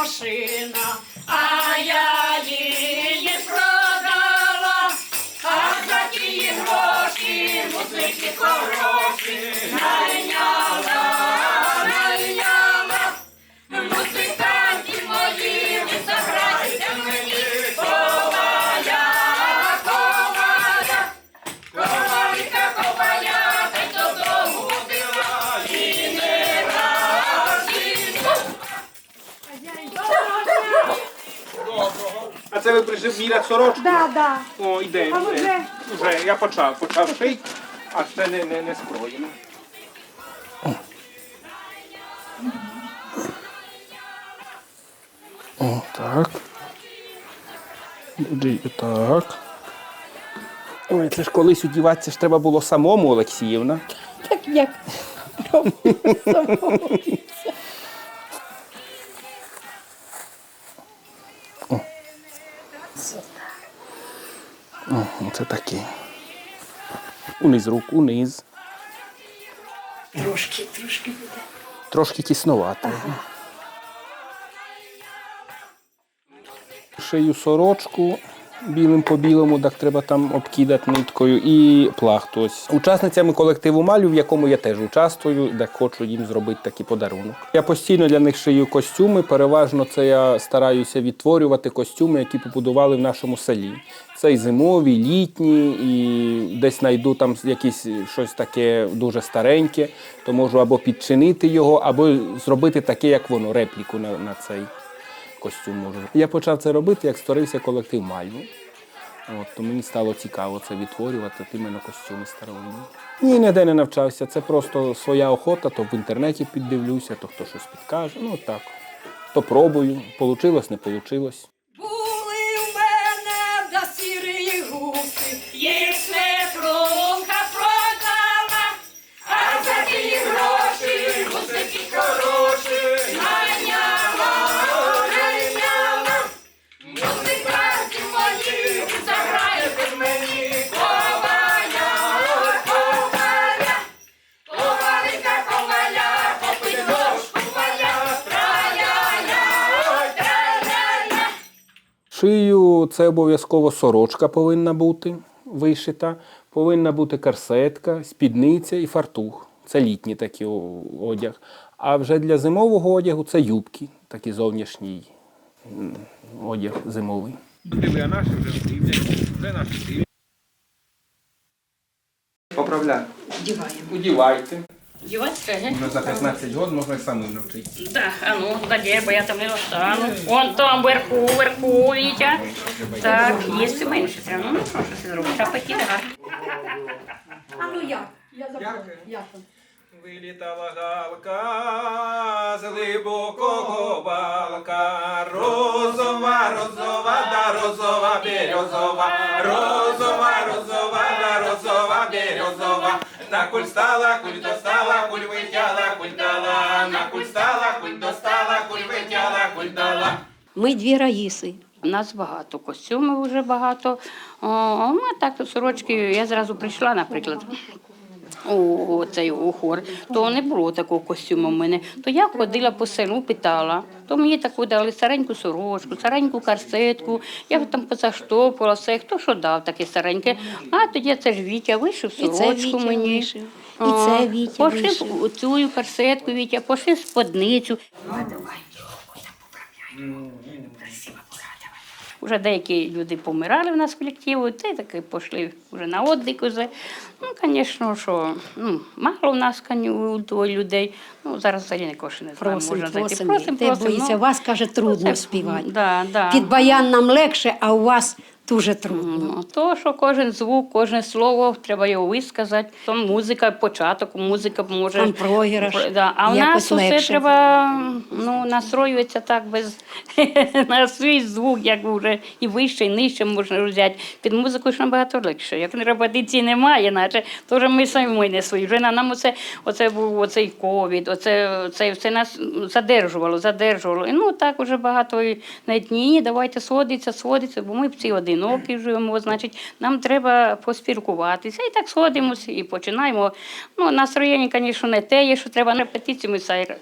машина, а я Ви прийшли міряти сорочку? Да, да. О, йде, А йде. вже? Вже, я почав, почав шити, а ще не, не, не скроєно. О, так. Буде так. Ой, це ж колись одіватися ж треба було самому, Олексіївна. Так як робили самому. О, це такі. Униз рук, униз. Трошки, трошки буде. Трошки тіснувато. Шию сорочку білим по білому, так треба там обкидати ниткою і плахту. Ось. Учасницями колективу малю, в якому я теж участвую, де хочу їм зробити такий подарунок. Я постійно для них шию костюми. Переважно це я стараюся відтворювати костюми, які побудували в нашому селі. Це і зимові, літні, і десь знайду там якісь щось таке дуже стареньке, то можу або підчинити його, або зробити таке, як воно, репліку на, на цей костюм. Я почав це робити, як створився колектив Мальву. От, то мені стало цікаво це відтворювати, іменно костюми старовинні. Ні, ніде не навчався. Це просто своя охота, то в інтернеті піддивлюся, то хто щось підкаже. Ну так. То пробую, получилось, не получилось. Шию це обов'язково сорочка повинна бути вишита, повинна бути корсетка, спідниця і фартух. Це літній такий одяг. А вже для зимового одягу це юбки, такий зовнішній одяг зимовий. Диви, наші вже дивляться. Де? Поправляй. Вдіваємо. Удівайте. Ге? Вже за 15 років можна і самим навчитися. Да, а ну, дай, бо я там не достану. Вон там вверху, вверху, Вітя. Так, їсти менше треба. Ну, що ж ти зробиш? А потім. А ну як? Я запомню. Там? Вилітала галка з глибокого балка, розова, розова, да розова, березова, розова, розова, да розова, березова. На куль стала, куль достала, куль витяла, куль дала, на куль стала, куль достала, куль витяла, куль дала. Ми дві раїси. У нас багато костюмів вже багато. О, ми так сорочки. Я зразу прийшла, наприклад. У цей у хор, то не було такого костюму в мене. То я ходила по селу, питала. То мені таку дали стареньку сорочку, стареньку карсетку. Я там позаштопала все, хто що дав таке стареньке. А тоді це ж Вітя вишив сорочку Вітя мені. вишив, і це Вітя пошив цю карсетку Вітя, пошив сподницю. Уже деякі люди помирали в нас в колективі, та й таки пішли вже на віддих уже. Ну, звісно, що ну, мало в нас коню людей. Ну, зараз взагалі не кошти не знаю, Просим, можна. Просим, Ти просим. боїться, ну, вас, каже, трудно це- співати. Да, да. Під баян нам легше, а у вас дуже трудно. Ну, То, що кожен звук, кожне слово треба його висказати. То музика, початок, музика може. Там програш Да. А в якось нас усе легше. треба ну, настроюється так без на свій звук, як вже і вище, і нижче можна взяти. Під музику ж набагато легше. Як репетиції немає, наче то вже ми самі не свої. Вже на нам оце, оце був оцей ковід, оце, це все нас задержувало, задержувало. І ну так уже багато і навіть ні, давайте сходиться, сходиться, бо ми всі один одинокі живемо, значить, нам треба поспілкуватися. І так сходимося і починаємо. Ну, настроєння, звісно, не те, є, що треба на репетицію. Ми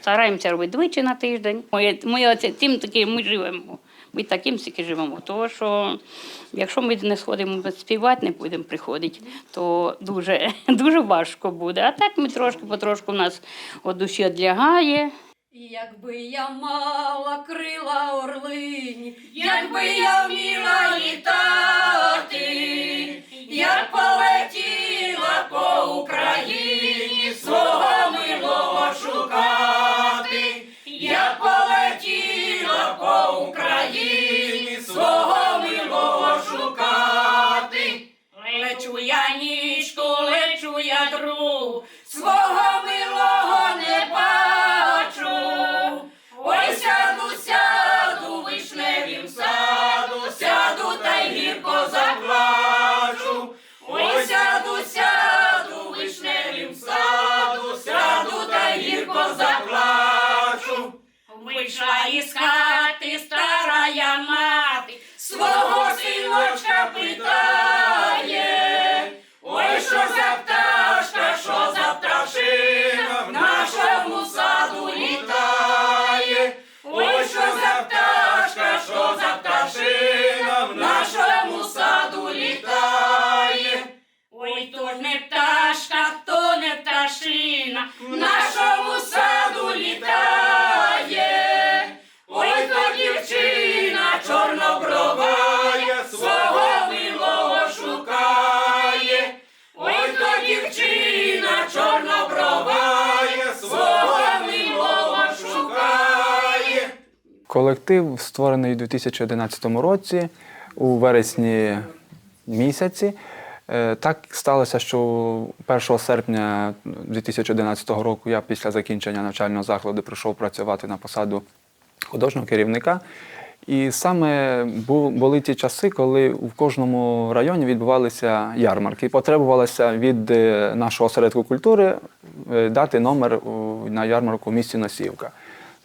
стараємося робити двічі на тиждень. Ми, ми оце, тим таким ми живемо. Ми таким тільки живемо. Тому що якщо ми не сходимо співати, не будемо приходити, то дуже, дуже важко буде. А так ми трошки потрошку в нас от душі відлягає. Якби я мала крила орлині, якби я вміла літати, я полетіла по Україні свого милого шукати, я полетіла по Україні свого милого шукати. Лечу я нічку, Колектив створений у 2011 році, у вересні місяці. Е, Так сталося, що 1 серпня 2011 року я після закінчення навчального закладу прийшов працювати на посаду художнього керівника. І саме були ті часи, коли в кожному районі відбувалися ярмарки. Потребувалося від е, нашого осередку культури е, дати номер на ярмарку в місті Носівка.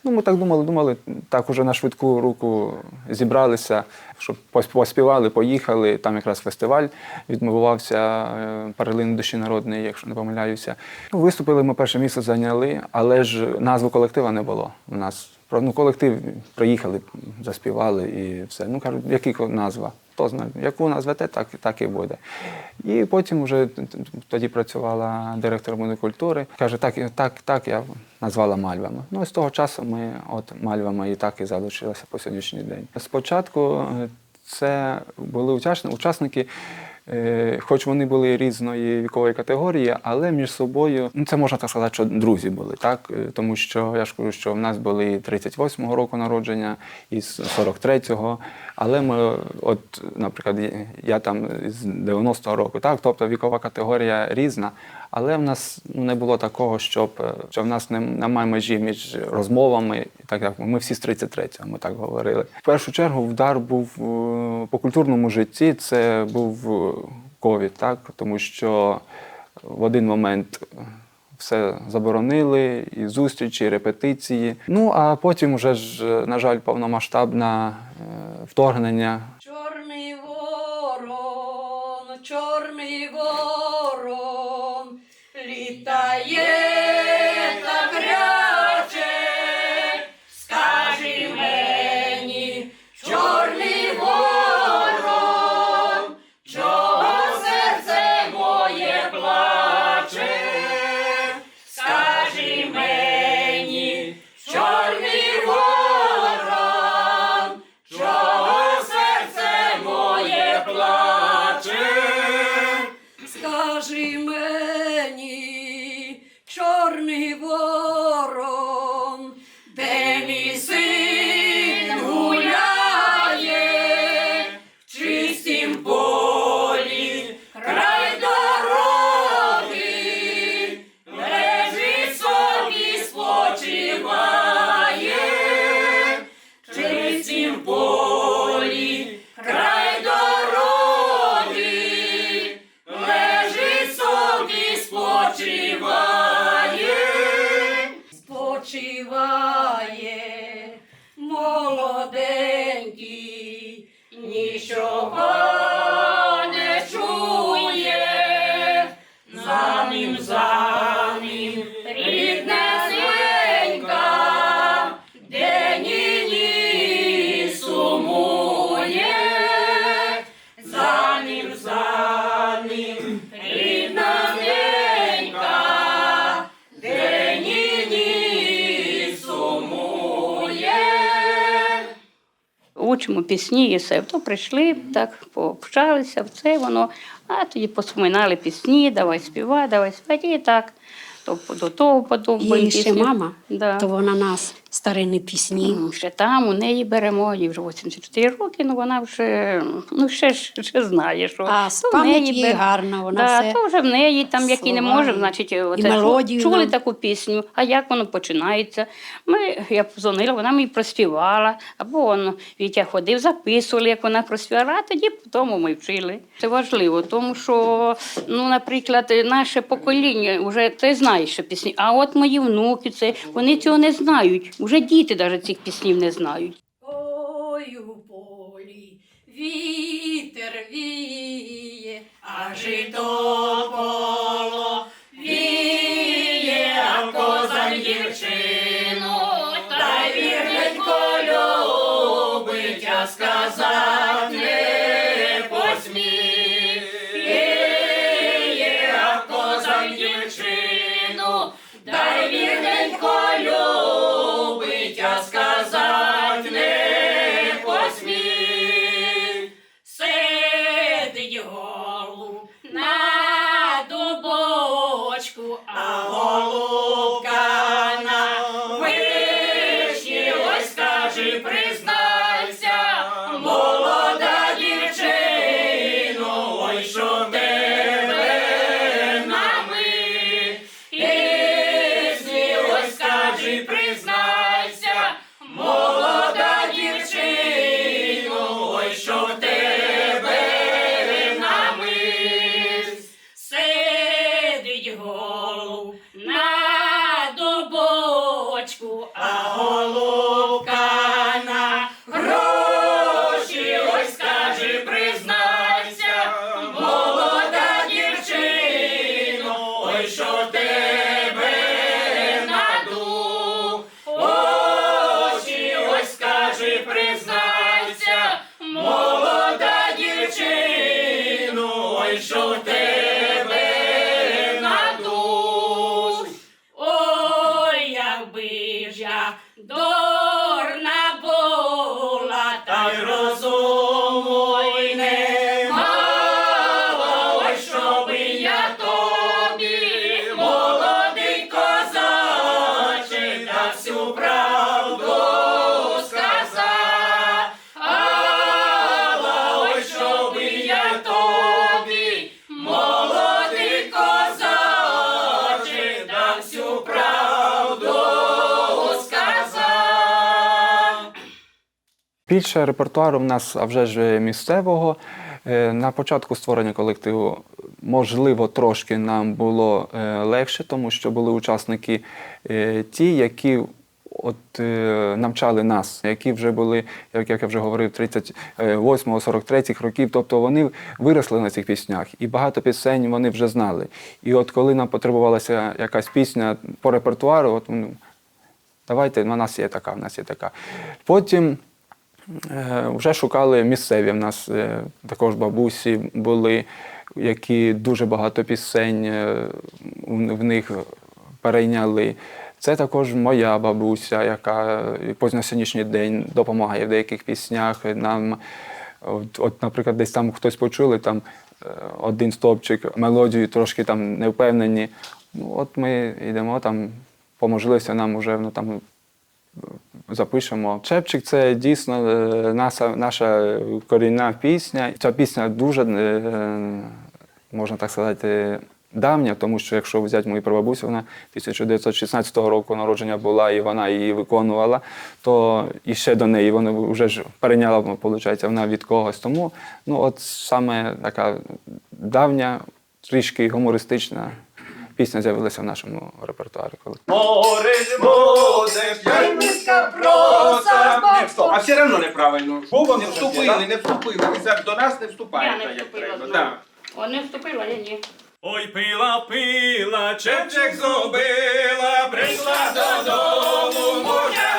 Ну, ми так думали, думали, так уже на швидку руку зібралися, щоб пос- поспівали, поїхали. Там якраз фестиваль відбувався е, «Перлин душі народної, якщо не помиляюся. Ну, виступили, ми перше місце зайняли, але ж назву колектива не було. У нас ну, колектив приїхали, заспівали і все. Ну кажуть, яка назва? Хто знає, яку назвете, так, так і буде. І потім вже тоді працювала директором культури. Каже, так, так, так, я назвала мальвами. Ну з того часу ми от мальвами і так і залишилися по сьогоднішній день. Спочатку е, це були учасники. Е, Хоч вони були різної вікової категорії, але між собою, ну це можна так сказати, що друзі були, так? Е, Тому що я ж кажу, що в нас були 38-го року народження, і 43-го. Але ми, от, наприклад, я- там з 90-го року, так, тобто вікова категорія різна, але в нас ну, не було такого, щоб е, що в нас немає межі між розмовами. І так, так. Ми всі з 33-го, ми так говорили. В першу чергу вдар був е, по культурному житті. Це був е, ковід, так, тому що в один момент. Все заборонили, і зустрічі, і репетиції. Ну а потім, вже ж, на жаль, повномасштабне вторгнення Чорний ворон, чорний ворон, літає Молоденький, нічого учимо пісні і все. То прийшли, так пообщалися, все воно, а тоді посминали пісні, давай співай, давай співай, і так. То до того потім. Є ще мама, Да. то вона нас старинні пісні. Ну, Ще там у неї беремо, їй вже 84 роки, ну вона вже ну, ще, ще знає, що А то в неї бер- гарна, вона да, все то вже в неї там, які не і- значить, оце, мелодію чули нам. таку пісню, а як воно починається. Ми, я позвонила, вона мені проспівала, або он, Вітя ходив, записували, як вона проспівала, а тоді тому ми вчили. Це важливо, тому що, ну, наприклад, наше покоління вже ти знаєш, що пісні, а от мої внуки, це, вони цього не знають. Уже діти навіть цих піснів не знають. Ой, у полі вітер віє, а жито поло віє, а коза дівчину, та вірненько любить, а сказать school. more. Більше репертуару в нас, а вже ж місцевого. Е, На початку створення колективу, можливо, трошки нам було е, легше, тому що були учасники е, ті, які от, е, навчали нас, які вже були, як, я вже говорив, 38-43 років. Тобто вони виросли на цих піснях, і багато пісень вони вже знали. І от коли нам потребувалася якась пісня по репертуару, от, ну, давайте, у нас є така, у нас є така. Потім Е, Вже шукали місцеві. В нас е, також бабусі були, які дуже багато пісень е, в них перейняли. Це також моя бабуся, яка по сьогоднішній день допомагає в деяких піснях. Нам, от, от, наприклад, десь там хтось почули, там е, один стовпчик, мелодію трошки там не впевнені. Ну, от ми йдемо там, по нам вже ну, там, запишемо. Чепчик це дійсно е, наша, наша корінна пісня. Ця пісня дуже, е, можна так сказати, давня, тому що якщо взяти мою прабабусю, вона 1916 року народження була і вона її виконувала, то і ще до неї вона вже ж перейняла, виходить, вона від когось. Тому ну, от саме така давня, трішки гумористична пісня з'явилася в нашому репертуарі. коли. Море буде, п'ятницька проса. А все одно неправильно. Не вступили, не вступили. Ви до нас не Я вступаєте, не як треба. Да. О, не вступила, я ні. Ой, пила, пила, чепчик зубила, прийшла додому, мужа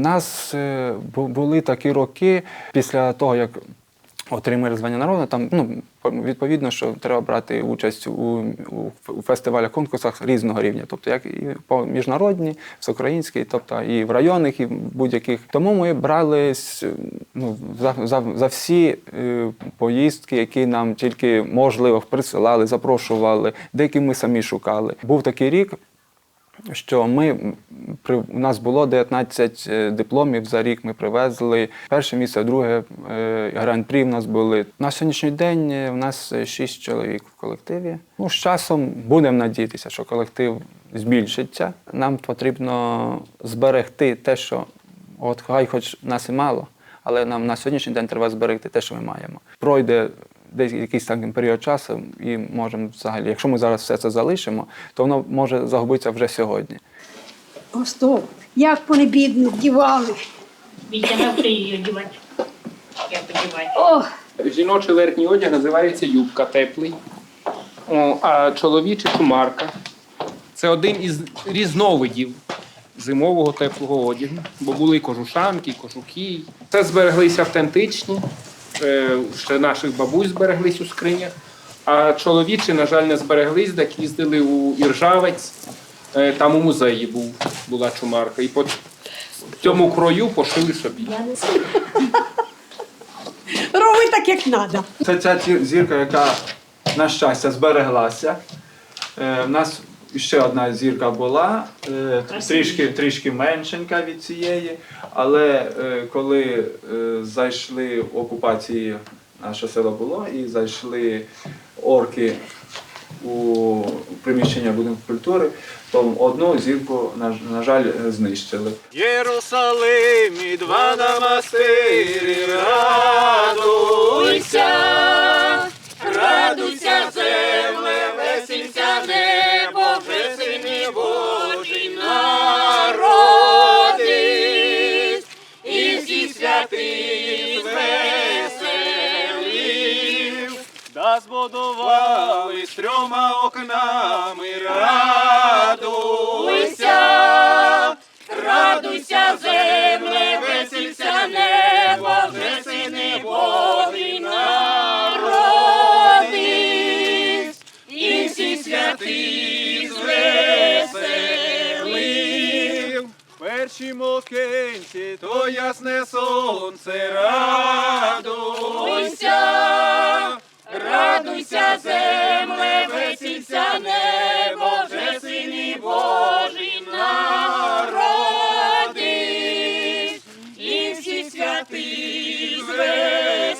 У нас е, були такі роки після того, як отримали звання народу, там ну, відповідно, що треба брати участь у, у, фестивалях, конкурсах різного рівня, тобто як і по міжнародні, всеукраїнські, тобто і в районних, і в будь-яких. Тому ми брали ну, за, за, за всі е, поїздки, які нам тільки можливо присилали, запрошували, деякі ми самі шукали. Був такий рік, що ми у нас було 19 е, дипломів за рік. Ми привезли перше місце, друге е, гран-прі в нас були. На сьогоднішній день е, в нас 6 чоловік в колективі. Ну, з часом будемо надіятися, що колектив збільшиться. Нам потрібно зберегти те, що от хай хоч нас і мало, але нам на сьогоднішній день треба зберегти те, що ми маємо. Пройде десь якийсь там період часу, і можемо взагалі, якщо ми зараз все це залишимо, то воно може загубитися вже сьогодні. О, стоп! Як вони бідно вдівали. Вітя, навчи її одягати. Як одягати. О, Жіночий верхній одяг називається юбка теплий, О, а чоловічий чумарка. Це один із різновидів зимового теплого одягу, бо були і кожушанки, і кожухи. Це збереглись автентичні, ще наших бабусь збереглись у скринях. А чоловічі, на жаль, не збереглись, так їздили у Іржавець. Е, Там у музеї був, була чумарка. І по цьому крою пошили собі. роби так, як треба. Це ця зірка, яка, на щастя, збереглася. Е, У нас ще одна зірка була, е, трішки, трішки меншенька від цієї, але е, коли е, зайшли в окупації, наше село було, і зайшли орки у приміщення будинку культури, то одну зірку, на, жаль, знищили. Єрусалимі, два намастирі, радуйся, радуйся, з трьома окнами, радуйся. Радуйся, земле, весільця небо, вже сини Божі народись, і всі святи звеселив. Перші мокенці, то ясне сонце, радуйся, радуйся, земле, весілься небо, вже сині Божий народись, і всі святи звеселив.